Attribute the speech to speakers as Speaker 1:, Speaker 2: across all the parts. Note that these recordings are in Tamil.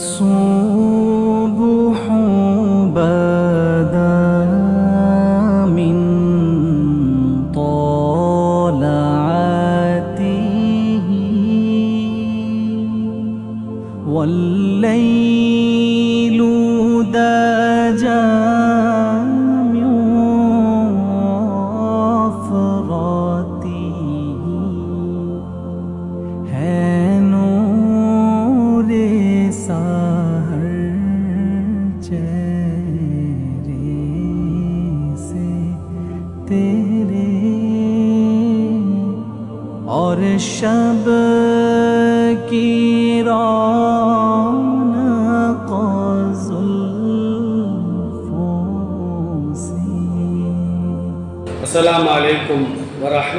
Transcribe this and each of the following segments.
Speaker 1: الصبح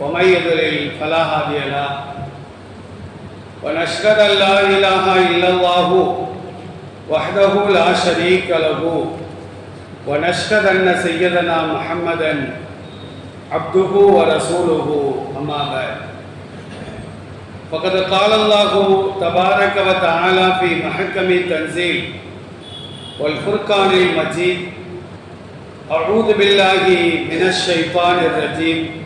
Speaker 2: ومن يضلل فلا هادي له ونشهد ان لا اله الا الله وحده لا شريك له ونشهد ان سيدنا محمدا عبده ورسوله اما بعد. فقد قال الله تبارك وتعالى في محكم التنزيل والفرقان المجيد أعوذ بالله من الشيطان الرجيم.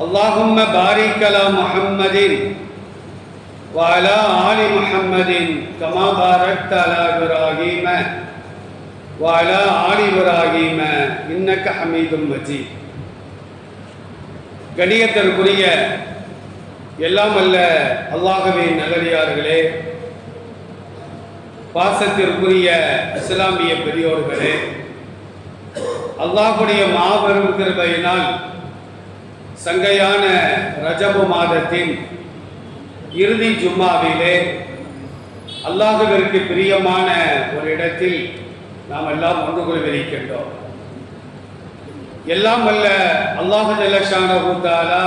Speaker 2: اللهم بارك على محمد وعلى آل محمد كما باركت على إبراهيم وعلى آل إبراهيم إنك حميد مجيد கணியத்திற்குரிய எல்லாம் அல்ல அல்லாஹுவின் நல்லடியார்களே பாசத்திற்குரிய இஸ்லாமிய பெரியோர்களே அல்லாஹுடைய மாபெரும் கிருபையினால் சங்கையான ரஜபு மாதத்தின் இறுதி ஜும்மாவிலே அல்லாஹுவிற்கு பிரியமான ஒரு இடத்தில் நாம் எல்லாம் ஒன்று கொள்விருக்கின்றோம் எல்லாம் அல்ல அல்லாஹு ஜல்லஷானூத்தாலா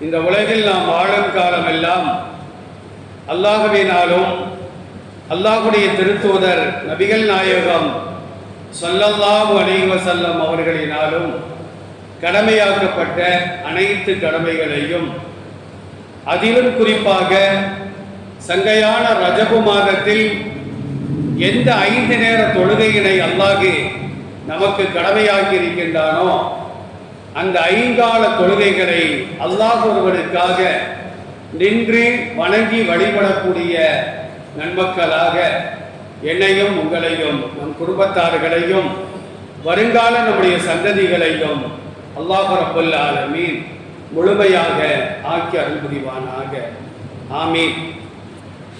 Speaker 2: இந்த உலகில் நாம் வாழும் காலமெல்லாம் அல்லாஹுவினாலும் அல்லாஹுடைய திருத்தூதர் நபிகள் நாயகம் சொல்லல்லாம் அலைஹி அவர்களினாலும் கடமையாக்கப்பட்ட அனைத்து கடமைகளையும் அதிலும் குறிப்பாக சங்கையான ரஜபு மாதத்தில் எந்த ஐந்து நேர தொழுகையினை அல்லாஹு நமக்கு கடமையாக்கி இருக்கின்றானோ அந்த ஐங்கால தொழுகைகளை அல்லாஹ் ஒருவனுக்காக நின்று வணங்கி வழிபடக்கூடிய நன்மக்களாக என்னையும் உங்களையும் நம் குடும்பத்தார்களையும் வருங்கால நம்முடைய சந்ததிகளையும் அல்லாஹ் ரபுல் ஆலமீன் முழுமையாக ஆக்கி அருள் புரிவானாக. ஆமீன்.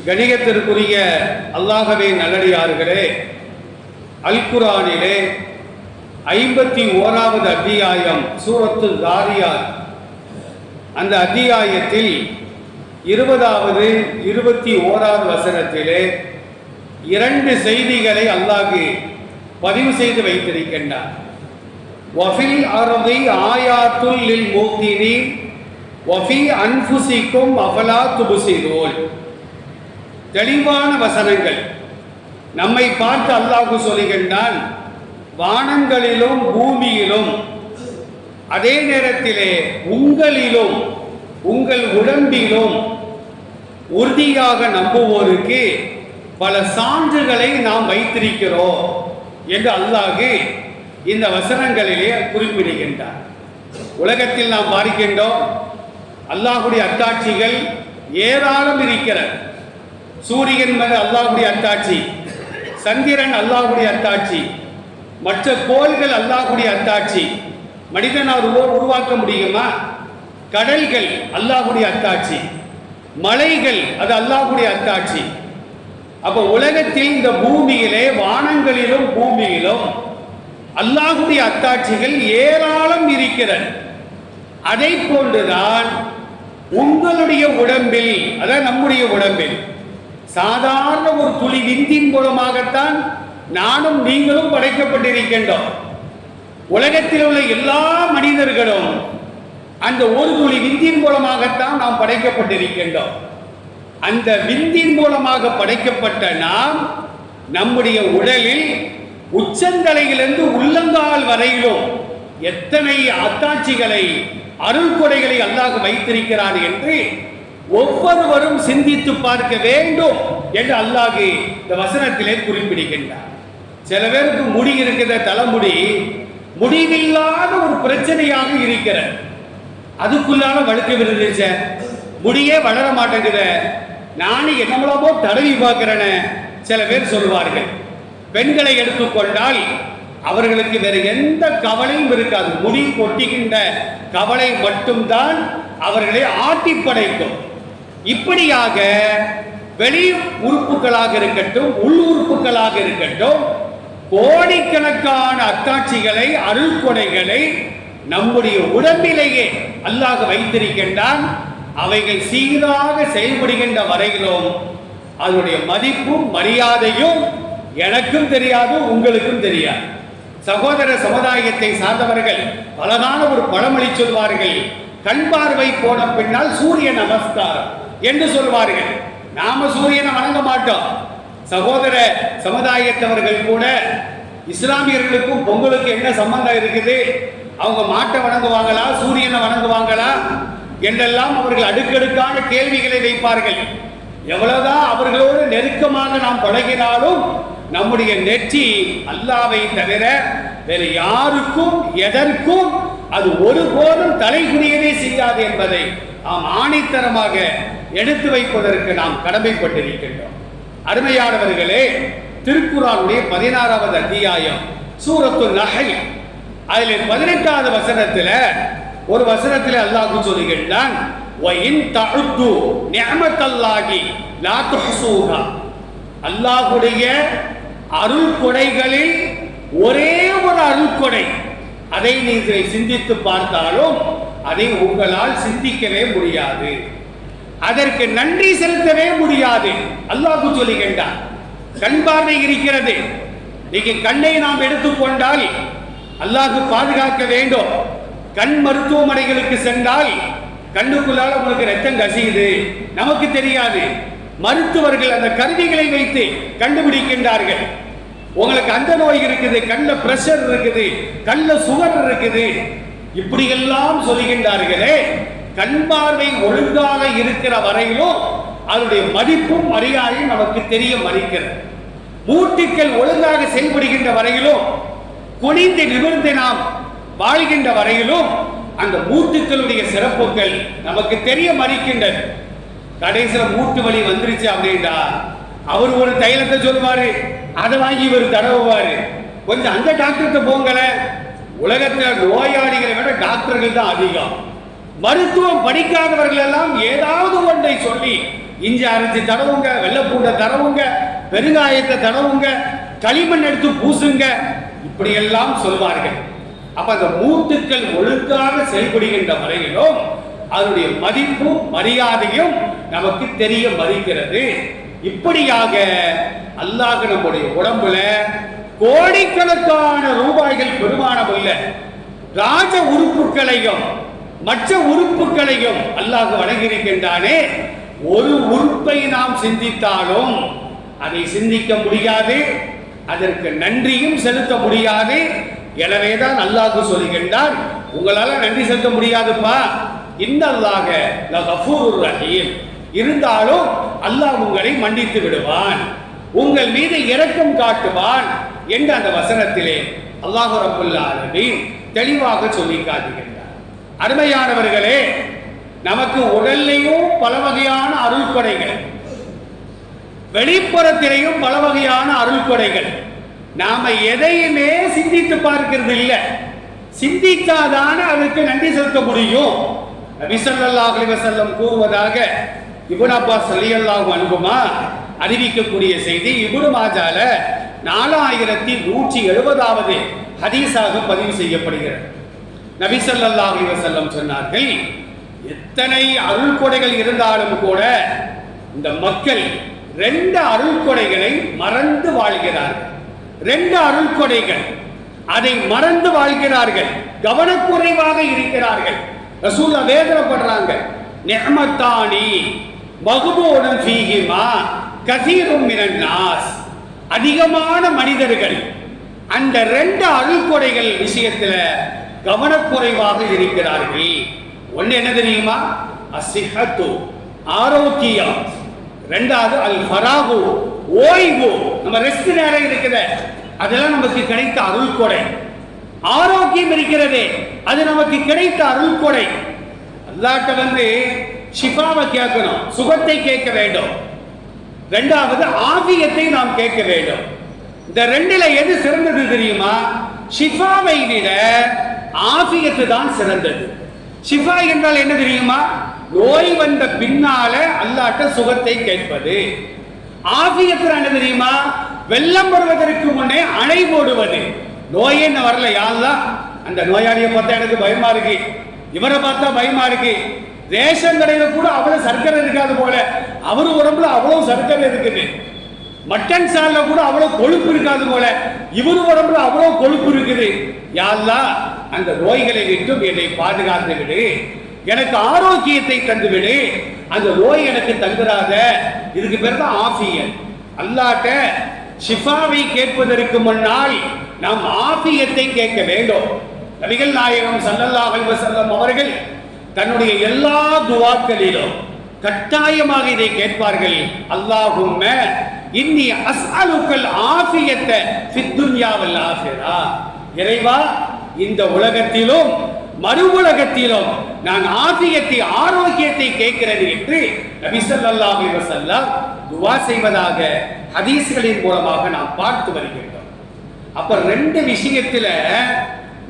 Speaker 2: கணிகத்திற்குரிய அல்லாஹவே நல்லடியார்களே அல் குரானிலே ஐம்பத்தி ஓராவது அத்தியாயம் சூரத்து தாரியார் அந்த அத்தியாயத்தில் இருபதாவது இருபத்தி ஓராவது வசனத்திலே இரண்டு செய்திகளை அல்லாஹு பதிவு செய்து வைத்திருக்கின்றார். வஃபில் அருதி ஆயாத்துல் லில் மூத்தினி வஃபி அன்ஃபுசிக்கும் அஃபலா துபுசிதோல் தெளிவான வசனங்கள். நம்மை பார்த்து அல்லாஹு சொல்லுகின்றான் வானங்களிலும் பூமியிலும் அதே நேரத்திலே உங்களிலும் உங்கள் உடம்பிலும் உறுதியாக நம்புவோருக்கு பல சான்றுகளை நாம் வைத்திருக்கிறோம் என்று அல்லாஹு இந்த வசனங்களிலே குறிப்பிடுகின்றார். உலகத்தில் நாம் பார்க்கின்றோம் அல்லாஹுடைய அத்தாட்சிகள் ஏராளம் இருக்கிறது. சூரியன் மேல அல்லாஹுடைய அத்தாட்சி சந்திரன் அல்லாஹுடைய அத்தாட்சி மற்ற கோள்கள் அல்லாஹுடைய அத்தாட்சி மனிதனால் உருவாக்க முடியுமா? கடல்கள் அல்லாஹுடைய அத்தாட்சி மலைகள் அது அல்லாஹுடைய அத்தாட்சி அப்போ உலகத்தில் இந்த பூமியிலே வானங்களிலும் பூமியிலும் அல்லாஹுடைய அத்தாட்சிகள் ஏராளம் இருக்கிறது. அதை போன்றுதான் உங்களுடைய உடம்பில் அதான் நம்முடைய உடம்பில் சாதாரண ஒரு துளி விந்தின் மூலமாகத்தான் நானும் நீங்களும் படைக்கப்பட்டிருக்கின்றோம். உலகத்தில் உள்ள எல்லா மனிதர்களும் அந்த ஒரு துளி விந்தின் மூலமாகத்தான் நாம் படைக்கப்பட்டிருக்கின்றோம். அந்த விந்தின் மூலமாக படைக்கப்பட்ட நாம் நம்முடைய உடலில் உச்சந்தலையிலிருந்து உள்ளங்கால் வரையிலும் எத்தனை அத்தாட்சிகளை அருள் கொடைகளை அல்லாஹ் வைத்திருக்கிறார் என்று ஒவ்வொருவரும் சிந்தித்து பார்க்க வேண்டும் என்று அல்லாஹ் இந்த வசனத்திலே குறிப்பிடுகின்றார். சில பேருக்கு முடி இருக்கிற தலைமுடி முடிவில்லாத ஒரு பிரச்சனையாக இருக்கிறது. அதுக்குள்ளால வழுக்க விருந்துச்ச முடியே வளர மாட்டேங்குத. நானும் என்னமோ தடவி பார்க்கிறேன்னு சில பேர் சொல்வார்கள் பெண்களை எடுத்துக்கொண்டால் அவர்களுக்கு வேறு எந்த கவலையும் இருக்காது. முடி கொட்டுகின்ற கவலை மட்டும்தான் அவர்களை ஆட்டி படைக்கும். இப்படியாக வெளி உறுப்புகளாக இருக்கட்டும் உள் உறுப்புகளாக இருக்கட்டும் கோடிக்கணக்கான அத்தாட்சிகளை அருள் கொடைகளை நம்முடைய உடம்பிலேயே அல்லாஹ் வைத்திருக்கின்றான். அவைகள் சீராக செயல்படுகின்ற வரையிலும் அதனுடைய மதிப்பும் மரியாதையும் எனக்கும் தெரியாது உங்களுக்கும் தெரியாது. சகோதர சமுதாயத்தை சார்ந்தவர்கள் பலதான ஒரு பழமொழி சொல்வார்கள் கண் பார்வை போன பின்னால் சூரிய நமஸ்காரம் என்று சொல்வார்கள். நாம சூரியனை வணங்க மாட்டோம். சகோதர சமுதாயத்தவர்கள் கூட இஸ்லாமியர்களுக்கும் பொங்கலுக்கு என்ன சம்பந்தம் இருக்குது? அவங்க மாட்டை வணங்குவாங்களா? சூரியனை வணங்குவாங்களா? என்றெல்லாம் அவர்கள் அடுக்கடுக்கான கேள்விகளை வைப்பார்கள். எவ்வளவுதான் அவர்களோடு நெருக்கமாக நாம் பழகினாலும் நம்முடைய நெற்றி அல்லாவை தவிர வேறு யாருக்கும் எதற்கும் அது ஒருபோதும் தலைகுனியவே செய்யாது என்பதை நாம் ஆணைத்தனமாக எடுத்து வைப்பதற்கு நாம் கடமைப்பட்டிருக்கின்றோம். அருமையானவர்களே திருக்குறானுடைய பதினாறாவது அத்தியாயம் சூரத்து நகை அதில் பதினெட்டாவது வசனத்தில் ஒரு வசனத்தில் அல்லாஹ் சொல்லுகின்றான் வயின் அருள் கொடைகளில் ஒரே ஒரு அருள் கொடை அதை நீங்கள் சிந்தித்து பார்த்தாலும் அதை உங்களால் சிந்திக்கவே முடியாது. அதற்கு நன்றி செலுத்தவே முடியாது. அல்லாஹ் சொல்லுகின்றார் கண் பார்வை இருக்கிறது. நீங்க கண்ணை நாம் எடுத்துக்கொண்டால் அல்லாஹு பாதுகாக்க வேண்டும். கண் மருத்துவமனைகளுக்கு சென்றால் கண்ணுக்குள்ளால உங்களுக்கு ரத்தம் கசியுது. நமக்கு தெரியாது. மருத்துவர்கள் அந்த கருவிகளை வைத்து கண்டுபிடிக்கின்றார்கள். உங்களுக்கு அந்த நோய் இருக்குது கண்ணில் பிரஷர் இருக்குது கண்ணில் சுகர் இருக்குது. இப்படியெல்லாம் சொல்லுகின்றார்களே கண் பார்வை ஒழுங்காக இருக்கிற வரையிலும் அதனுடைய மதிப்பும் மரியாதையும் நமக்கு தெரிய மறிக்கிறது மூட்டுக்கள் ஒழுங்காக செயல்படுகின்ற வரையிலும் குனிந்து நிமிர்ந்து நாம் வாழ்கின்ற வரையிலும் அந்த மூட்டுக்களுடைய சிறப்புகள் நமக்கு தெரிய மறிக்கின்றது கடைசியில் மூட்டு வலி வந்துருச்சு அப்படின்டா. அவர் ஒரு தைலத்தை சொல்லுவார் அதை வாங்கி இவர் தடவுவார். கொஞ்சம் அந்த டாக்டர்கிட்ட போங்களேன். உலகத்தில் நோயாளிகளை விட டாக்டர்கள் தான் அதிகம். மருத்துவம் படிக்காதவர்கள் எல்லாம் ஏதாவது ஒன்றை சொல்லி இஞ்சி அரைஞ்சி தடவுங்க வெள்ளைப்பூண்டை தடவுங்க பெருங்காயத்தை தடவுங்க களிமண் எடுத்து பூசுங்க இப்படியெல்லாம் சொல்வார்கள். அப்ப அந்த மூட்டுக்கள் ஒழுங்காக செயல்படுகின்ற வரையிலும் அதனுடைய மதிப்பும் மரியாதையும் நமக்கு தெரிய மறுக்கிறது இப்படியாக அல்லாஹ் நம்முடைய உடம்புல கோடிக்கணக்கான ரூபாய்கள் பெருமானம் இல்லை. ராஜ உறுப்புகளையும் மற்ற உறுப்புகளையும் அல்லாஹ் வழங்கியிருக்கின்றானே. ஒரு உறுப்பை நாம் சிந்தித்தாலும் அதை சிந்திக்க முடியாது அதற்கு நன்றியும் செலுத்த முடியாது. எனவேதான் அல்லாஹ் சொல்லுகின்றான் உங்களால நன்றி செலுத்த முடியாதுப்பா. இந்த அல்லாஹ் ரஹீம். இருந்தாலும் அல்லாஹ் உங்களை மன்னித்து விடுவான். உங்கள் மீது இரக்கம் காட்டுவான் என்று அந்த வசனத்திலே அல்லாஹு ரபுல்லா தெளிவாக சொல்லி காட்டுகின்றார். அருமையானவர்களே நமக்கு உடல்லையும் பல வகையான அருள் கொடைகள் பல வகையான அருள் கொடைகள் நாம எதையுமே சிந்தித்து பார்க்கிறது இல்லை சிந்தித்தாதானே அதற்கு நன்றி செலுத்த முடியும். நபி ஸல்லல்லாஹு கூறுவதாக இபுன் அப்பாஸ் ரலியல்லாஹு அன்புமா அறிவிக்கக்கூடிய செய்தி இப்னு மாஜால நாலாயிரத்தி நூற்றி எழுபதாவது ஹதீஸாக பதிவு செய்யப்படுகிறது. நபி அலிவசல்லம் சொன்னார்கள் எத்தனை அருள் கொடைகள் இருந்தாலும் கூட இந்த மக்கள் ரெண்டு அருள் கொடைகளை மறந்து வாழ்கிறார்கள். ரெண்டு அருள் கொடைகள் அதை மறந்து வாழ்கிறார்கள் கவனக்குறைவாக இருக்கிறார்கள். ரசூல்லா வேதனைப்படுறாங்க. நெஹமத்தானி மகுபூடன் ஃபீஹிமா கசீரும் மினன் அதிகமான மனிதர்கள். அந்த ரெண்டு அருள்கொடைகள் விஷயத்தில் கவனக்குறைவாக இருக்கிறார்கள். ஒன்று என்ன தெரியுமா? அசிஹத்து ஆரோக்கியம். ரெண்டாவது அல் ஃபராகு ஓய்வு. நம்ம ரெஸ்ட் நேரம் இருக்கிற அதெல்லாம் நமக்கு கிடைத்த அருள்கொடை ஆரோக்கியம் இருக்கிறதே. அது நமக்கு கிடைத்த அருள் கொடை. அல்லாட்ட வந்து ஷிஃபாவை கேட்கணும். சுகத்தை கேட்க வேண்டும். ரெண்டாவது ஆவியத்தை நாம் கேட்க வேண்டும். இந்த ரெண்டுல எது சிறந்தது தெரியுமா? ஷிஃபாவை விட ஆபியத்து தான் சிறந்தது. ஷிஃபா என்றால் என்ன தெரியுமா? நோய் வந்த பின்னால அல்லாட்ட சுகத்தை கேட்பது. ஆபியத்து என்ன தெரியுமா? வெள்ளம் வருவதற்கு முன்னே அணை போடுவது. நோயே என்ன வரல யாரெல்லாம் அந்த நோயாளியை பார்த்தா எனக்கு பயமா இருக்கு. இவரை பார்த்தா பயமா இருக்கு. ரேஷன் கடையில கூட அவ்வளவு சர்க்கரை இருக்காது போல. அவரு உடம்புல அவ்வளவு சர்க்கரை இருக்குது. மட்டன் சால்ல கூட அவ்வளவு கொழுப்பு இருக்காது போல. இவரு உடம்புல அவ்வளவு கொழுப்பு இருக்குது. யாழ்லா அந்த நோய்களை விட்டும் என்னை பாதுகாத்து விடு. எனக்கு ஆரோக்கியத்தை தந்து விடு. அந்த நோய் எனக்கு தந்துடாத இதுக்கு பேர் தான் ஆஃபியன் அல்லாட்ட ஷிஃபாவை கேட்பதற்கு முன்னால் நாம் ஆஃபியத்தை கேட்க வேண்டும். நபிகள் நாயகம் ஸல்லல்லாஹு அலைஹி அவர்கள் தன்னுடைய எல்லா துவாக்களிலும் கட்டாயமாக இதை கேட்பார்கள். அல்லாஹும்ம இன்னி அஸ்அலுக்கல் ஆஃபியத்த ஃபித் துன்யா வல் ஆஃபிரா இறைவா இந்த உலகத்திலும் மறு உலகத்திலும் நான் ஆஃபியத்தை ஆரோக்கியத்தை கேட்கிறது என்று நபி ஸல்லல்லாஹு அலைஹி துவா செய்வதாக ஹதீஸ்களின் மூலமாக நாம் பார்த்து வருகின்றோம் அப்ப ரெண்டு விஷயத்துல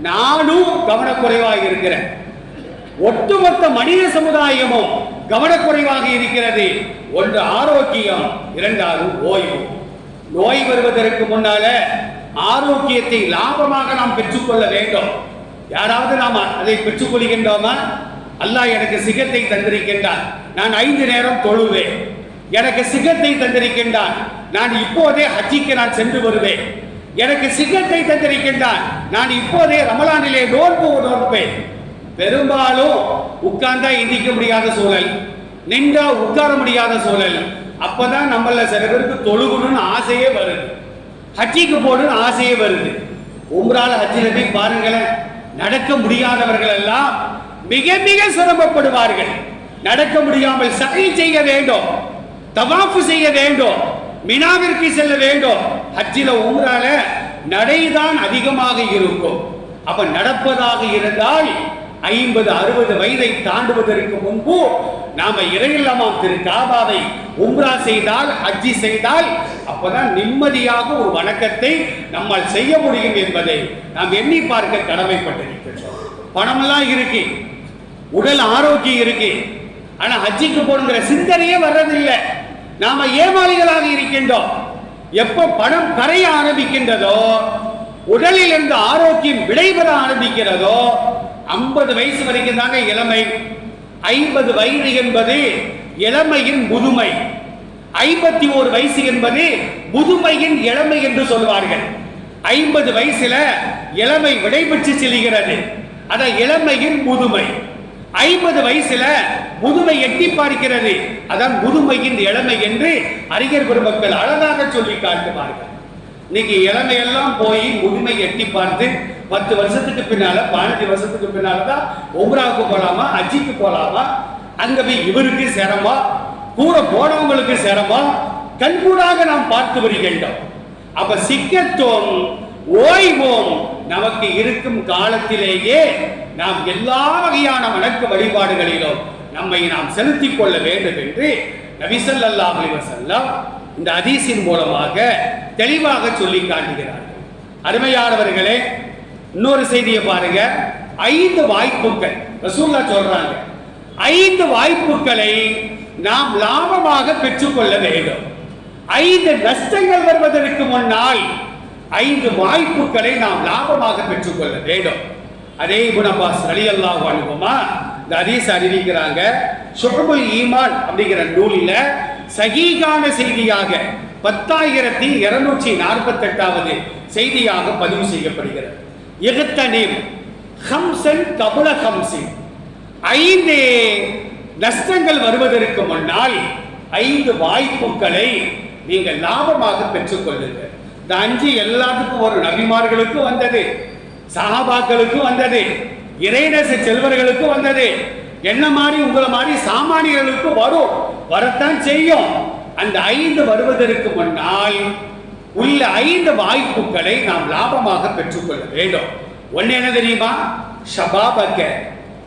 Speaker 2: நானும் கவனக்குறைவாக இருக்கிறேன். ஒட்டுமொத்த மனித சமுதாயமும் கவனக்குறைவாக இருக்கிறது. ஒன்று ஆரோக்கியம் இரண்டாவது ஓய்வு. நோய் வருவதற்கு முன்னால ஆரோக்கியத்தை லாபமாக நாம் பெற்றுக்கொள்ள வேண்டும். யாராவது நாம் அதை பெற்றுக்கொள்கின்றோமா? அல்லாஹ் எனக்கு சிகத்தை தந்திருக்கின்றான். நான் ஐந்து நேரம் தொழுவேன். எனக்கு சிகத்தை தந்திருக்கின்றான். நான் இப்போதே ஹஜ்ஜிக்கு நான் சென்று வருவேன். எனக்கு சிங்கத்தை தந்திருக்கின்றான் நான் இப்போதே ரமலானிலே நோன்பு நோன்பேன் பெரும்பாலும் உட்கார்ந்தா எந்திக்க முடியாத சூழல். நின்றா உட்கார முடியாத சூழல். அப்பதான் நம்மள சில பேருக்கு தொழுகணும்னு ஆசையே வருது. ஹஜ்ஜிக்கு போகணும்னு ஆசையே வருது. உம்ரால ஹஜ்ஜில போய் பாருங்களேன். நடக்க முடியாதவர்கள் எல்லாம் மிக மிக சிரமப்படுவார்கள். நடக்க முடியாமல் சகை செய்ய வேண்டும். தவாஃபு செய்ய வேண்டும். மினாவிற்கு செல்ல வேண்டும். ஹஜ்ஜில உம்ரால நடைதான் அதிகமாக இருக்கும். அப்ப நடப்பதாக இருந்தால் ஐம்பது அறுபது வயதை தாண்டுவதற்கு முன்பு நாம இறையில்லாமாம் திரு காபாவை உம்ரா செய்தால் ஹஜ்ஜி செய்தால் அப்பதான் நிம்மதியாக ஒரு வணக்கத்தை நம்மால் செய்ய முடியும் என்பதை நாம் எண்ணி பார்க்க கடமைப்பட்டிருக்கின்றோம். பணமெல்லாம் இருக்கு. உடல் ஆரோக்கியம் இருக்கு. ஆனா ஹஜ்ஜிக்கு போகணுங்கிற சிந்தனையே வர்றதில்லை. நாம ஏமாளிகளாக இருக்கின்றோம். எப்போ பணம் கரைய ஆரம்பிக்கின்றதோ உடலில் இருந்து ஆரோக்கியம் விடைபெற ஆரம்பிக்கிறதோ ஐம்பது வயசு வரைக்கும் தாங்க இளமை. ஐம்பது வயது என்பது இளமையின் முதுமை. ஐம்பத்தி ஒரு வயசு என்பது முதுமையின் இளமை என்று சொல்வார்கள். ஐம்பது வயசுல இளமை விடைபெற்று செல்கிறது. அதான் இளமையின் முதுமை. ஐம்பது வயசுல முதுமை எட்டி பார்க்கிறது. அதான் முதுமையின் இளமை என்று அறிஞர் பெருமக்கள் அழகாக சொல்லி காட்டுவார்கள். இன்னைக்கு இளமையெல்லாம் போய் முதுமை எட்டி பார்த்து பத்து வருஷத்துக்கு பின்னால பதினஞ்சு வருஷத்துக்கு பின்னால தான் உம்ராவுக்கு போலாமா அஜிக்கு போலாமா? அங்க போய் இவருக்கு சிரமம் கூட போனவங்களுக்கு சிரமம் கண்கூடாக நாம் பார்த்து வருகின்றோம். அப்ப சிக்கத்தோம் ஓய்வோம் நமக்கு இருக்கும் காலத்திலேயே நாம் எல்லா வகையான வணக்க வழிபாடுகளிலும் நம்மை நாம் செலுத்திக் கொள்ள வேண்டும் என்று நபிசல் அல்லா வஸல்லம் இந்த அதீசின் மூலமாக தெளிவாக சொல்லி காட்டுகிறார். அருமையானவர்களே இன்னொரு செய்தியை பாருங்க. ஐந்து வாய்ப்புகள். ரசூல்லா சொல்றாங்க. ஐந்து வாய்ப்புகளை நாம் லாபமாக பெற்றுக்கொள்ள வேண்டும். ஐந்து நஷ்டங்கள் வருவதற்கு முன்னால் ஐந்து வாய்ப்புகளை நாம் லாபமாக பெற்றுக்கொள்ள வேண்டும். அதே குணபாஸ் அலி அல்லாஹ் அனுபவமா இந்த அதீஸ் அறிவிக்கிறாங்க ஷுபுல் ஈமான் அப்படிங்கிற நூலில் சகீகான செய்தியாக பத்தாயிரத்தி இருநூற்றி நாற்பத்தெட்டாவது செய்தியாக பதிவு செய்யப்படுகிறது. எகுத்தனீம் ஹம்சன் கபுல ஹம்சின் ஐந்து நஷ்டங்கள் வருவதற்கு முன்னால் ஐந்து வாய்ப்புகளை நீங்கள் லாபமாக பெற்றுக்கொள்ளுங்கள். இந்த அஞ்சு எல்லாத்துக்கும் ஒரு நபிமார்களுக்கும் வந்தது. சஹாபாக்களுக்கும் வந்தது. இறைநேச செல்வர்களுக்கும் வந்தது. என்ன மாதிரி உங்களை மாதிரி சாமானியர்களுக்கும் வரும். வரத்தான் செய்யும். அந்த ஐந்து வருவதற்கு முன்னால் உள்ள ஐந்து வாய்ப்புகளை நாம் லாபமாக பெற்றுக்கொள்ள வேண்டும். ஒன்னு என்ன தெரியுமா? ஷபாபக்க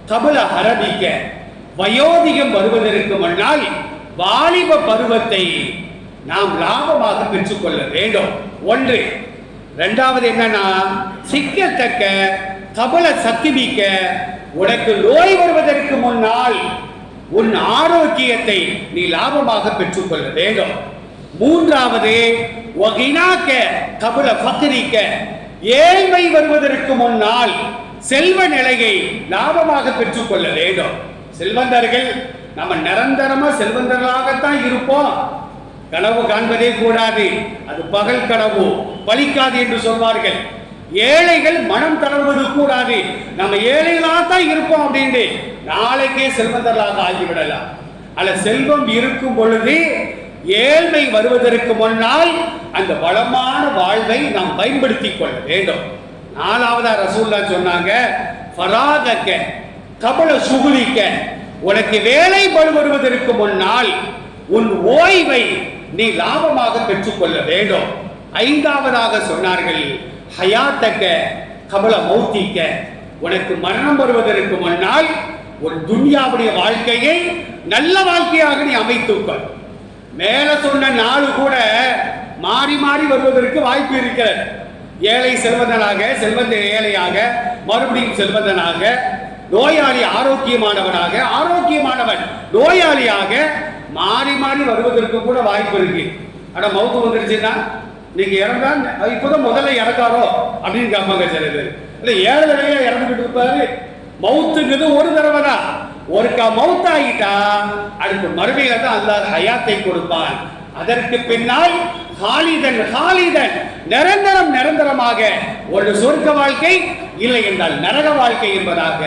Speaker 2: கபல ஹரபிக்க வயோதிகம் வருவதற்கு முன்னால் வாலிப பருவத்தை நாம் லாபமாக பெற்றுக்கொள்ள வேண்டும். ஒன்று. ரெண்டாவது என்னன்னா சிக்கத்தக்க கபல சத்திபிக்க உனக்கு நோய் வருவதற்கு முன்னால் உன் ஆரோக்கியத்தை நீ லாபமாக பெற்றுக்கொள்ள வேண்டும். மூன்றாவது ஒகினாக்க கபல பத்திரிக்க ஏழ்மை வருவதற்கு முன்னால் செல்வ நிலையை லாபமாக பெற்றுக்கொள்ள வேண்டும். செல்வந்தர்கள் நம்ம நிரந்தரமா செல்வந்தர்களாகத்தான் இருப்போம். கனவு காண்பதே கூடாது. அது பகல் கனவு பலிக்காது என்று சொல்வார்கள். ஏழைகள் மனம் தளர்வது கூடாது. நம்ம ஏழைகளாக தான் இருப்போம் அப்படின்ட்டு நாளைக்கே செல்வந்தர்களாக ஆகிவிடலாம். அல்ல செல்வம் இருக்கும் பொழுது ஏழ்மை வருவதற்கு முன்னால் அந்த வளமான வாழ்வை நாம் பயன்படுத்திக் கொள்ள வேண்டும். நாலாவதா ரசூல்லா சொன்னாங்க ஃபராகக்க கபல சுகுலிக்க உனக்கு வேலை பளு வருவதற்கு முன்னால் உன் ஓய்வை நீ லாபமாக பெற்றுக்கொள்ள வேண்டும். ஐந்தாவதாக சொன்னார்கள் ஹயாத்தக்க கபல மௌத்திக்க உனக்கு மரணம் வருவதற்கு முன்னால் ஒரு துன்யாவுடைய வாழ்க்கையை நல்ல வாழ்க்கையாக நீ அமைத்துக்கொள். மேல சொன்ன நாள் கூட மாறி மாறி வருவதற்கு வாய்ப்பு இருக்கிறது. ஏழை செல்வந்தனாக செல்வந்த ஏழையாக மறுபடியும் செல்வந்தனாக நோயாளி ஆரோக்கியமானவனாக ஆரோக்கியமானவன் நோயாளியாக மாறி மாறி வருவதற்கு கூட வாய்ப்பு இருக்கு. ஆனா மவுத்து வந்துருச்சுன்னா நீங்க இறந்தா இப்போதான் முதல்ல இறக்காரோ? அப்படின்னு கேட்பாங்க சில பேர். இல்ல ஏழு தடவையா இறந்துகிட்டு இருப்பாரு. மவுத்துங்கிறது ஒரு தடவை தான் ஒருக்கா மவுத் ஆகிட்டா அடுத்து மறுமையில தான் அல்லாஹ் ஹயாத்தை கொடுப்பான். அதற்கு பின்னால் ஹாலிதன் ஹாலிதன் நிரந்தரம் நிரந்தரமாக. ஒரு சொர்க்க வாழ்க்கை இல்லை என்றால் நரக வாழ்க்கை என்பதாக.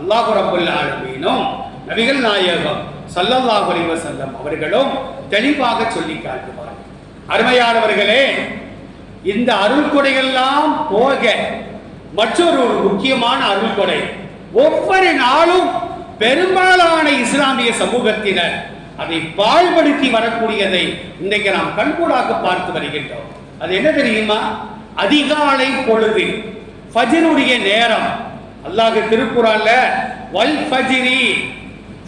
Speaker 2: அல்லாஹ் ரபுல் ஆலமீனும் நபிகள் நாயகம் ஸல்லல்லாஹு அலைஹி வஸல்லம் அவர்களும் தெளிவாக சொல்லி காட்டுவார்கள். அருமையானவர்களே இந்த அருள்கொடைகள்லாம் போக மற்றொரு ஒரு முக்கியமான அருள்கொடை ஒவ்வொரு நாளும் பெரும்பாலான இஸ்லாமிய சமூகத்தினர் அதை பாழ்படுத்தி வரக்கூடியதை இன்றைக்கு நாம் கண்கூடாக பார்த்து வருகின்றோம். அது என்ன தெரியுமா? அதிகாலை பொழுது ஃபஜ்ருடைய நேரம். அல்லாஹ் திருக்குறான்ல வல் ஃபஜ்ரி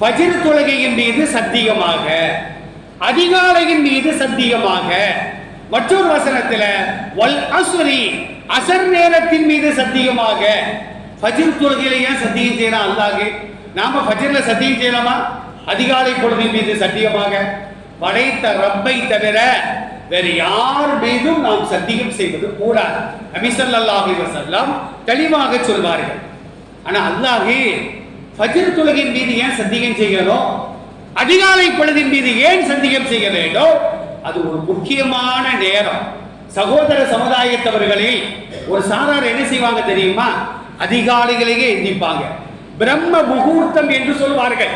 Speaker 2: ஃபஜ்ர் தொழுகையின் மீது சத்தியமாக அதிகாலையின் மீது சத்தியமாக மற்றொரு வசனத்துல வல் அசுரி அசர் நேரத்தின் மீது சத்தியமாக. ஃபஜிர் தொழுகையில ஏன் சத்தியம் செய்யலாம் அல்லாஹ் நாம ஃபஜிர்ல சத்தியம் செய்யலாமா? அதிகாலை பொழுதின் மீது சத்தியமாக. படைத்த ரப்பை தவிர வேறு யார் மீதும் நாம் சத்தியம் செய்வது கூடாது. நபி ஸல்லல்லாஹு அலைஹி தெளிவாக சொல்வார்கள். ஆனா அல்லாஹே ஃபஜ்ர் தொழுகையின் மீது ஏன் சந்தேகம் செய்கிறோம்? அதிகாலை பொழுதின் மீது ஏன் சந்தேகம் செய்ய வேண்டும்? அது ஒரு முக்கியமான நேரம். சகோதர சமுதாயத்தவர்களில் ஒரு சாரார் என்ன செய்வாங்க தெரியுமா? அதிகாலையிலேயே எந்திப்பாங்க. பிரம்ம முகூர்த்தம் என்று சொல்வார்கள்.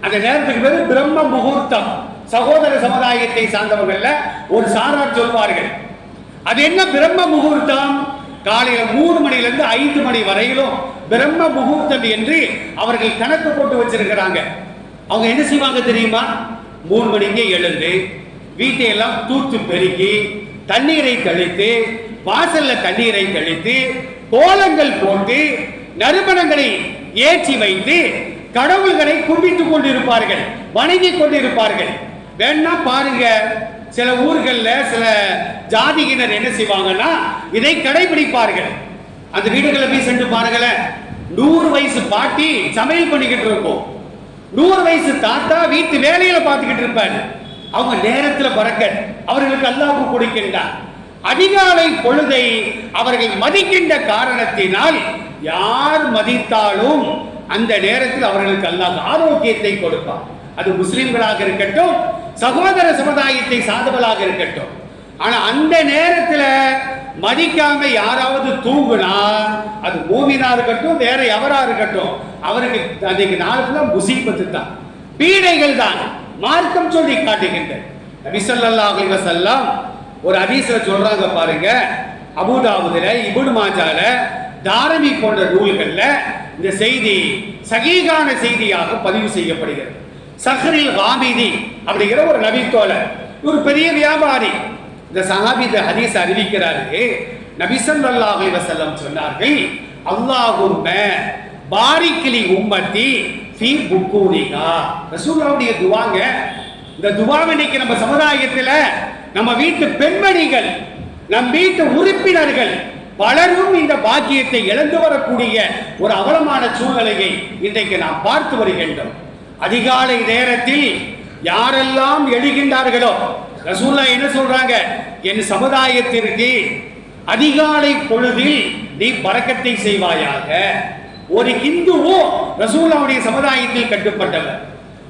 Speaker 2: அந்த நேரத்துக்கு பேரு பிரம்ம முகூர்த்தம். சகோதர சமுதாயத்தை சார்ந்தவர்கள்ல ஒரு சாரார் சொல்வார்கள். அது என்ன பிரம்ம முகூர்த்தம்? காலையில மூணு மணிலேருந்து ஐந்து மணி வரையிலும் பிரம்ம முகூர்த்தம் என்று அவர்கள் கணக்கு போட்டு வச்சிருக்கிறாங்க. அவங்க என்ன செய்வாங்க தெரியுமா? மூணு மணிக்கே எழுந்து வீட்டை எல்லாம் தூத்து பெருக்கி தண்ணீரை கழித்து வாசல்ல தண்ணீரை கழித்து கோலங்கள் போட்டு நறுமணங்களை ஏற்றி வைத்து கடவுள்களை கும்பிட்டுக் கொண்டிருப்பார்கள் வணங்கிக் கொண்டிருப்பார்கள். வேணா பாருங்க சில ஊர்களில் சில ஜாதியினர் என்ன செய்வாங்கன்னா இதை கடைபிடிப்பார்கள். அந்த வீடுகளில் போய் சென்று பாருங்களேன். நூறு வயசு பாட்டி சமையல் பண்ணிக்கிட்டு இருக்கும். நூறு வயசு தாத்தா வீட்டு வேலையில பார்த்துக்கிட்டு இருப்பாரு. அவங்க நேரத்தில் பறக்க அவர்களுக்கு அல்லாஹ் கொடுக்கின்றார் அதிகாலை பொழுதை அவர்கள் மதிக்கின்ற காரணத்தினால் யார் மதித்தாலும் அந்த நேரத்தில் அவர்களுக்கு அல்லாஹ் ஆரோக்கியத்தை கொடுப்பார் அது முஸ்லிம்களாக இருக்கட்டும் சகோதர சமுதாயத்தை சார்ந்தவர்களாக இருக்கட்டும். ஆனா அந்த நேரத்துல மதிக்காம யாராவது தூங்குனா அது மூமினா இருக்கட்டும் வேற எவரா இருக்கட்டும் அவருக்கு அன்றைக்கு நாளுக்குள்ள முசீபத்து தான். பீடைகள் தான். மார்க்கம் சொல்லி காட்டுகின்றது. நபி செல்லாம் ஒரு ஹதீஸ்ல சொல்றாங்க பாருங்க. அபூதாவுதுல இப்னு மாஜால தாரமி போன்ற நூல்கள்ல இந்த செய்தி சகீகான செய்தியாக பதிவு செய்யப்படுகிறது. சஹரில் வாமிதி அப்படிங்கிற ஒரு நபித்தோழர் ஒரு பெரிய வியாபாரி. இந்த சஹாபி இந்த ஹதீஸ் அறிவிக்கிறாரு நபி ஸல்லல்லாஹு அலைஹி சொன்னார்கள் அல்லாஹும்ம பாரிக்கிலி உம்மத்தி ஃபீ புக்கூரிகா ரசூலுல்லாஹ்வுடைய துவாங்க இந்த துவாவை இன்னைக்கு நம்ம சமுதாயத்தில் நம்ம வீட்டு பெண்மணிகள் நம் வீட்டு உறுப்பினர்கள் பலரும் இந்த பாக்கியத்தை இழந்து வரக்கூடிய ஒரு அவலமான சூழ்நிலையை இன்றைக்கு நாம் பார்த்து வருகின்றோம். அதிகாலை நேரத்தில் யாரெல்லாம் எழுகின்றார்களோ ரசூல்லா என்ன சொல்றாங்க? என் சமுதாயத்திற்கு அதிகாலை பொழுதில் நீ பறக்கத்தை செய்வாயாக. ஒரு ஹிந்துவோ ரசூல்லாவுடைய சமுதாயத்தில் கட்டுப்பட்டவர்.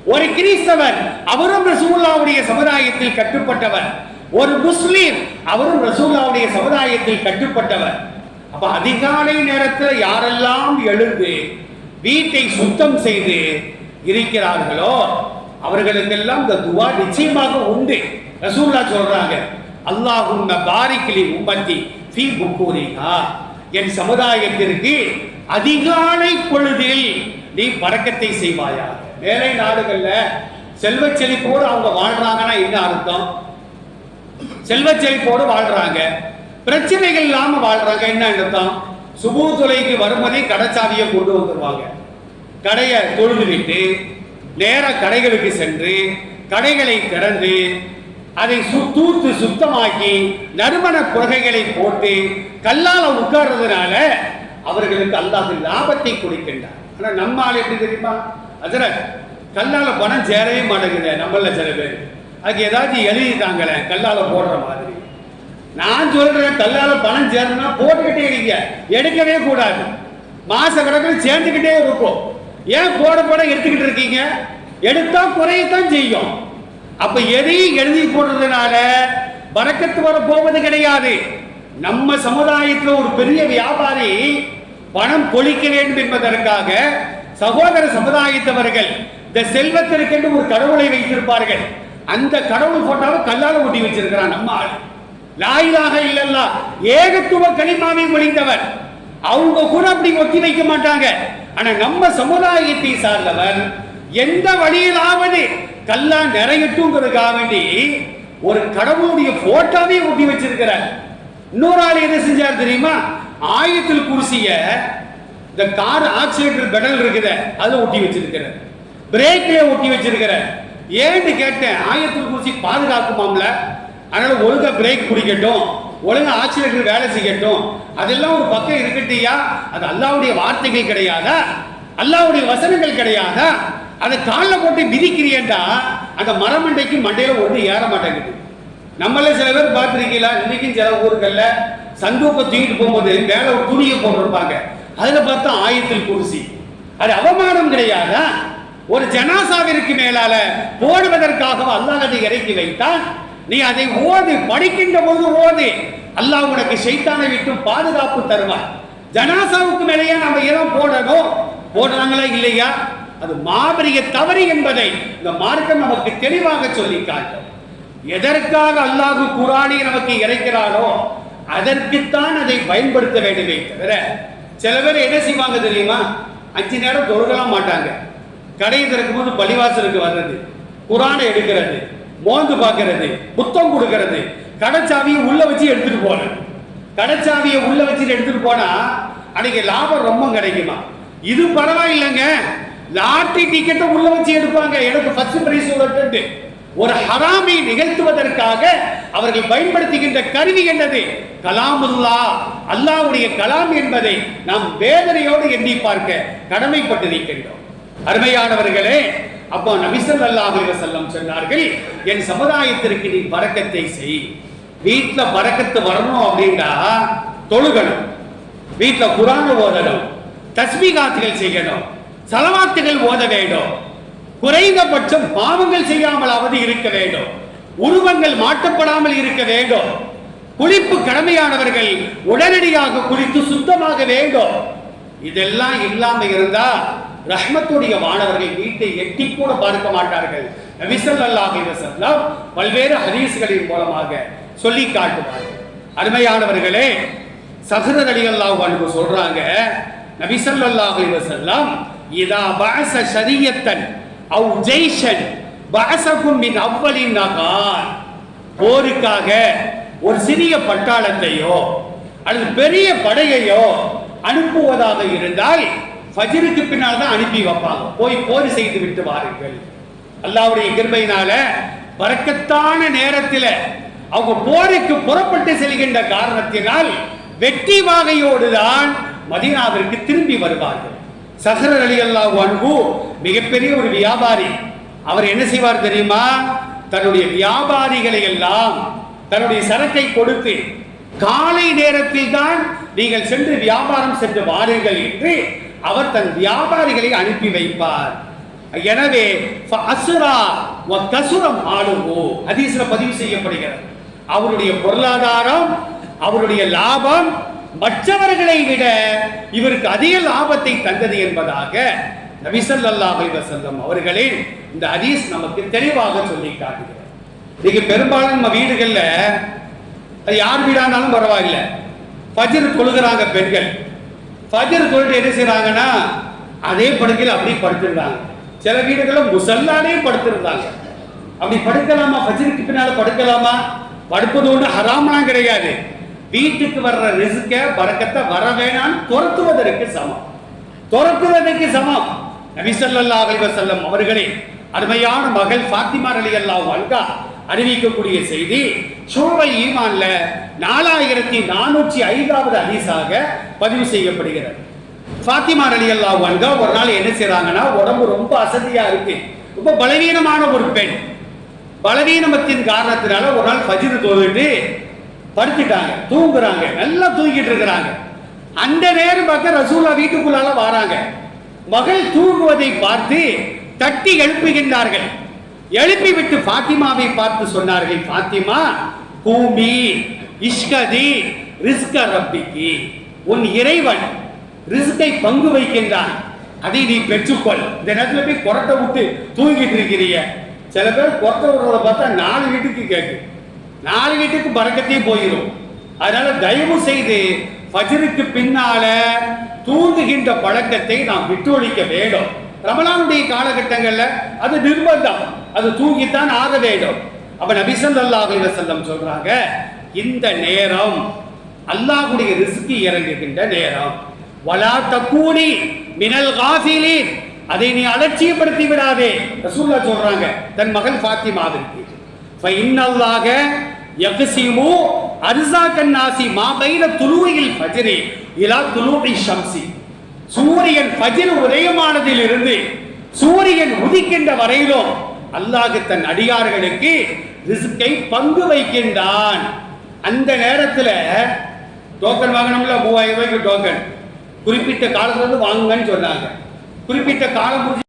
Speaker 2: ஒரு கிறிஸ்தவர் அவரும் ரசூல்லாவுடைய சமுதாயத்தில் கட்டுப்பட்டவர். ஒரு முஸ்லீம் அவரும் ரசூல்லாவுடைய சமுதாயத்தில் கட்டுப்பட்டவர். அப்ப அதிகாலை நேரத்தில் யாரெல்லாம் எழுந்து வீட்டை சுத்தம் செய்து இருக்கிறார்களோ அவர்களுக்கெல்லாம் இந்த துவா நிச்சயமாக உண்டு. ரசூல்லா சொல்றாங்க அல்லாஹும் பாரிக்கிலி உம்பத்தி ஃபீ புக்கூரிகா என் சமுதாயத்திற்கு அதிகாலை பொழுதில் நீ பறக்கத்தை செய்வாயா? மேலை நாடுகள்ல செல்வச் செழிப்போடு அவங்க வாழ்றாங்கன்னா என்ன அர்த்தம்? செல்வச் செழிப்போடு வாழ்றாங்க பிரச்சனைகள் இல்லாம வாழ்றாங்க என்ன அர்த்தம்? சுபு துளைக்கு வருமதி கடைச்சாவியை கொண்டு வந்துருவாங்க. கடையை தொழுது விட்டு நேர கடைகளுக்கு சென்று கடைகளை திறந்து அதை தூத்து சுத்தமாக்கி நறுமண குறைகளை போட்டு கல்லால உட்கார்றதுனால அவர்களுக்கு அல்லாஹ் லாபத்தை கொடுக்கின்றார் ஆனா நம்ம ஆள் எப்படி தெரியுமா? அஜரத் கல்லால பணம் சேரவே மாட்டேங்குது நம்மள சில பேர். அதுக்கு ஏதாச்சும் தாங்களேன் கல்லால போடுற மாதிரி. நான் சொல்றேன் கல்லால பணம் சேரணும்னா போட்டுக்கிட்டே இருக்க எடுக்கவே கூடாது. மாச கணக்கில் சேர்ந்துக்கிட்டே இருக்கும். ஏன் போட போட எடுத்துக்கிட்டு இருக்கீங்க? எடுத்தா குறையத்தான் செய்யும். அப்ப எதையும் எழுதி போடுறதுனால வரக்கத்து வர போவது கிடையாது. நம்ம சமுதாயத்தில் ஒரு பெரிய வியாபாரி பணம் பொழிக்க வேண்டும் என்பதற்காக சகோதர சமுதாயத்தவர்கள் இந்த செல்வத்திற்கென்று ஒரு கடவுளை வைத்திருப்பார்கள். அந்த கடவுள் போட்டாலும் கல்லால ஒட்டி வச்சிருக்கிறான் நம்ம ஆள். லாயிலாக இல்லல்லா ஏகத்துவ களிமாவை மொழிந்தவர் அவங்க கூட அப்படி ஒத்தி வைக்க மாட்டாங்க. ஆனா நம்ம சமுதாயத்தை சார்ந்தவர் எந்த வழியிலாவது கல்லா நிறையட்டுங்கிறதுக்காக வேண்டி ஒரு கடவுளுடைய போட்டோவே ஒட்டி வச்சிருக்கிறார். இன்னொரு ஆள் என்ன செஞ்சார் தெரியுமா? ஆயத்தில் குருசிய இந்த கார் ஆக்சிலேட்டர் பெடல் இருக்குத அதில் ஒட்டி வச்சிருக்கிறார். பிரேக்ல ஒட்டி வச்சிருக்கிறார். ஏன்னு கேட்டேன் ஆயத்தில் குருசி பாதுகாக்குமாம்ல? அதனால ஒழுங்கா பிரேக் குடிக்கட்டும் ஒழுங்கா ஆட்சியர்கள் வேலை செய்யட்டும். அதெல்லாம் ஒரு பக்கம் இருக்கட்டியா? அது அல்லாவுடைய வார்த்தைகள் கிடையாதா? அல்லாவுடைய வசனங்கள் கிடையாதா? அதை காலில் போட்டு மிதிக்கிறியேண்டா? அந்த மரமண்டைக்கு மண்டையில் ஒன்று ஏற மாட்டேங்குது. நம்மளே சில பேர் பார்த்துருக்கீங்களா? இன்னைக்கும் சில ஊர்களில் சந்தூப்பை தூக்கிட்டு போகும்போது மேலே ஒரு துணியை போட்டிருப்பாங்க. அதில் பார்த்தா ஆயத்தில் குருசி அது அவமானம் கிடையாதா? ஒரு ஜனாசாவிற்கு மேலால போடுவதற்காக அல்லாஹ் அதை இறக்கி வைத்தான்? நீ அதை ஓது படிக்கின்ற போது ஓது. அல்லாஹ் உனக்கு ஷைத்தானை விட்டு பாதுகாப்பு தருவான் ஜனாசாவுக்கு மேலேயே நம்ம ஏதோ போடணும் போடுறாங்களா இல்லையா? அது மாபெரிய தவறு என்பதை இந்த மார்க்கம் நமக்கு தெளிவாக சொல்லி காட்டும். எதற்காக அல்லாஹ் குரானை நமக்கு இறைக்கிறானோ அதற்குத்தான் அதை பயன்படுத்த வேண்டுமே தவிர சில பேர் என்ன செய்வாங்க தெரியுமா? அஞ்சு நேரம் தொழுகலாம் மாட்டாங்க. கடை திறக்கும் போது பள்ளிவாசலுக்கு வர்றது குரானை எடுக்கிறது. மோந்து பார்க்கறது புத்தம் கொடுக்கறது. கடைச்சாவியை உள்ள வச்சு எடுத்துட்டு போனேன் கடைச்சாவியை உள்ள வச்சு எடுத்துட்டு போனா அன்னைக்கு லாபம் ரொம்ப கிடைக்குமா? இது பரவாயில்லைங்க. லாட்டரி டிக்கெட்டை உள்ள வச்சு எடுப்பாங்க. எனக்கு ஃபர்ஸ்ட் பிரைஸ் வரட்டு ஒரு ஹராமை நிகழ்த்துவதற்காக அவர்கள் பயன்படுத்துகின்ற கருவி என்னது? கலாமுல்லா. அல்லாஹ்வுடைய கலாம் என்பதை நாம் வேதனையோடு எண்ணி பார்க்க கடமைப்பட்டிருக்கின்றோம் அருமையானவர்களே அப்போ நபிசல் அல்லாஹ் செல்லம் சொன்னார்கள் என் சமுதாயத்திற்கு நீ பறக்கத்தை செய். வீட்டில் பறக்கத்து வரணும் அப்படின்னா தொழுகணும். வீட்டில் குரான் ஓதணும். தஸ்மிகாத்துகள் செய்யணும். சலவாத்துகள் ஓத வேண்டும். குறைந்தபட்சம் பாவங்கள் செய்யாமலாவது இருக்க வேண்டும். உருவங்கள் மாற்றப்படாமல் இருக்க வேண்டும். குளிப்பு கடமையானவர்கள் உடனடியாக குளித்து சுத்தமாக வேண்டும். இதெல்லாம் இல்லாம இருந்தா ரஹ்மத்துடைய மாணவர்கள் வீட்டை எட்டி கூட பார்க்க மாட்டார்கள். நபிசல்லாஹ் வஸல்லம் பல்வேறு ஹதீஸ்களின் மூலமாக சொல்லி காட்டுவார்கள் அருமையானவர்களே சஹ்ரத் அலி அல்லாஹ் சொல்றாங்க நபிசல்லாஹ் அலைஹி இதா பாச ஷரியத்தன் அவ் ஜெய்ஷன் பாசகும் மின் அவ்வலின் நகார். போருக்காக ஒரு சிறிய பட்டாளத்தையோ அல்லது பெரிய படையையோ அனுப்புவதாக இருந்தால் ஃபஜ்ருக்கு பின்னால் தான் அனுப்பி வைப்பாங்க. போய் போர் செய்து விட்டு வாருங்கள். அல்லாவுடைய கிருபையினால வரக்கத்தான நேரத்தில் அவங்க போருக்கு புறப்பட்டு செல்கின்ற காரணத்தினால் வெற்றி வாகையோடு தான் மதீனாவிற்கு திரும்பி வருவார்கள். சஹரர் அலி அல்லாஹ் அன்பு மிகப்பெரிய ஒரு வியாபாரி. அவர் என்ன செய்வார் தெரியுமா? தன்னுடைய வியாபாரிகளை எல்லாம் தன்னுடைய சரக்கை கொடுத்து காலை நேரத்தில் தான் நீங்கள் சென்று வியாபாரம் சென்று வாருங்கள் என்று அவர் தன் வியாபாரிகளை அனுப்பி வைப்பார். எனவே அசுரா கசுரம் ஆளுவோ ஹதீஸ்ல பதிவு செய்யப்படுகிறது. அவருடைய பொருளாதாரம் அவருடைய லாபம் மற்றவர்களை விட இவருக்கு அதிக லாபத்தை தந்தது என்பதாக நபிசல்லாஹ் அலைஹி வஸல்லம் அவர்களின் இந்த ஹதீஸ் நமக்கு தெளிவாக சொல்லி காட்டுகிறது இன்னைக்கு பெரும்பாலும் நம்ம வீடுகளில் யார் வீடானாலும் பரவாயில்லை. பஜர் கொழுகிறாங்க பெண்கள். ஃபஜர் தொழுட்டு என்ன செய்கிறாங்கன்னா அதே படுக்கையில் அப்படியே படுத்துருந்தாங்க. சில வீடுகளில் முசல்லானே படுத்திருந்தாங்க. அப்படி படுக்கலாமா? ஃபஜருக்கு பின்னால் படுக்கலாமா? படுப்பது ஒன்று ஹராமலாம் கிடையாது. வீட்டுக்கு வர்ற ரிஸ்க பறக்கத்தை வர வேணாம்னு துரத்துவதற்கு சமம். துரத்துவதற்கு சமம். நபி ஸல்லல்லாஹு அலைஹி அவர்களே அருமையான மகள் ஃபாத்திமா அல்லாஹ் அல்கா அறிவிக்கக்கூடிய செய்தி ஷூபல் ஈமான்ல நாலாயிரத்தி நானூற்றி ஐந்தாவது ஹதீஸாக பதிவு செய்யப்படுகிறது. ஃபாத்திமா ரலியல்லாஹு அன்ஹா ஒரு நாள் என்ன செய்யறாங்கன்னா உடம்பு ரொம்ப அசதியா இருக்கு. ரொம்ப பலவீனமான ஒரு பெண். பலவீனமத்தின் காரணத்தினால ஒரு நாள் ஃபஜ்ர் தொழுது படுத்துட்டாங்க. தூங்குறாங்க. நல்லா தூங்கிட்டு இருக்கிறாங்க. அந்த நேரம் பார்க்க ரசூலா வீட்டுக்குள்ளால வராங்க. மகள் தூங்குவதை பார்த்து தட்டி எழுப்புகின்றார்கள். எழுப்பிவிட்டு பாத்திமாவை பார்த்து சொன்னார்கள் பாத்திமா பூமி இஷ்கதி ரிஸ்க ரப்பிக்கு உன் இறைவன் ரிஸ்கை பங்கு வைக்கின்றான். அதை நீ பெற்றுக்கொள். இந்த நேரத்தில் போய் கொரட்டை விட்டு தூங்கிட்டு இருக்கிறீங்க. சில பேர் கொரட்டை விடுறத பார்த்தா நாலு வீட்டுக்கு கேட்கு நாலு வீட்டுக்கு பறக்கத்தையும் போயிடும் அதனால தயவு செய்து பஜருக்கு பின்னால தூங்குகின்ற பழக்கத்தை நாம் விட்டு ஒழிக்க வேண்டும். ரமலானுடைய காலகட்டங்களில் அது நிர்பந்தம். அது தூங்கித்தான் ஆக வேண்டும். அப்ப நபி ஸல்லல்லாஹு வசல்லம் சொல்றாங்க இந்த நேரம் அல்லாஹ்வுடைய ரிசுக்கு இறங்குகின்ற நேரம். வலா தக்கூனி மினல் காஃபிலீன். அதை நீ அலட்சியப்படுத்தி விடாதே. ரசூல்லா சொல்றாங்க தன் மகள் ஃபாத்திமாவிற்கு ஃபஇன்னல்லாக யக்ஸிமு அர்ஸாக்கன் நாசி மா பைன துலூயில் ஃபஜ்ரி இலா துலூஇ ஷம்சி. சூரியன் ஃபஜ்ர் உதயமானதில் இருந்து சூரியன் உதிக்கின்ற வரையிலும் அல்லாஹ் தன் அடியார்களுக்கு ரிஸ்கை பங்கு வைக்கின்றான். அந்த நேரத்துல டோக்கன் வாங்கினோம்ல மூவாயிரம் ரூபாய்க்கு டோக்கன் குறிப்பிட்ட காலத்துல இருந்து வாங்குங்கன்னு சொன்னாங்க. குறிப்பிட்ட காலம் முடிஞ்சு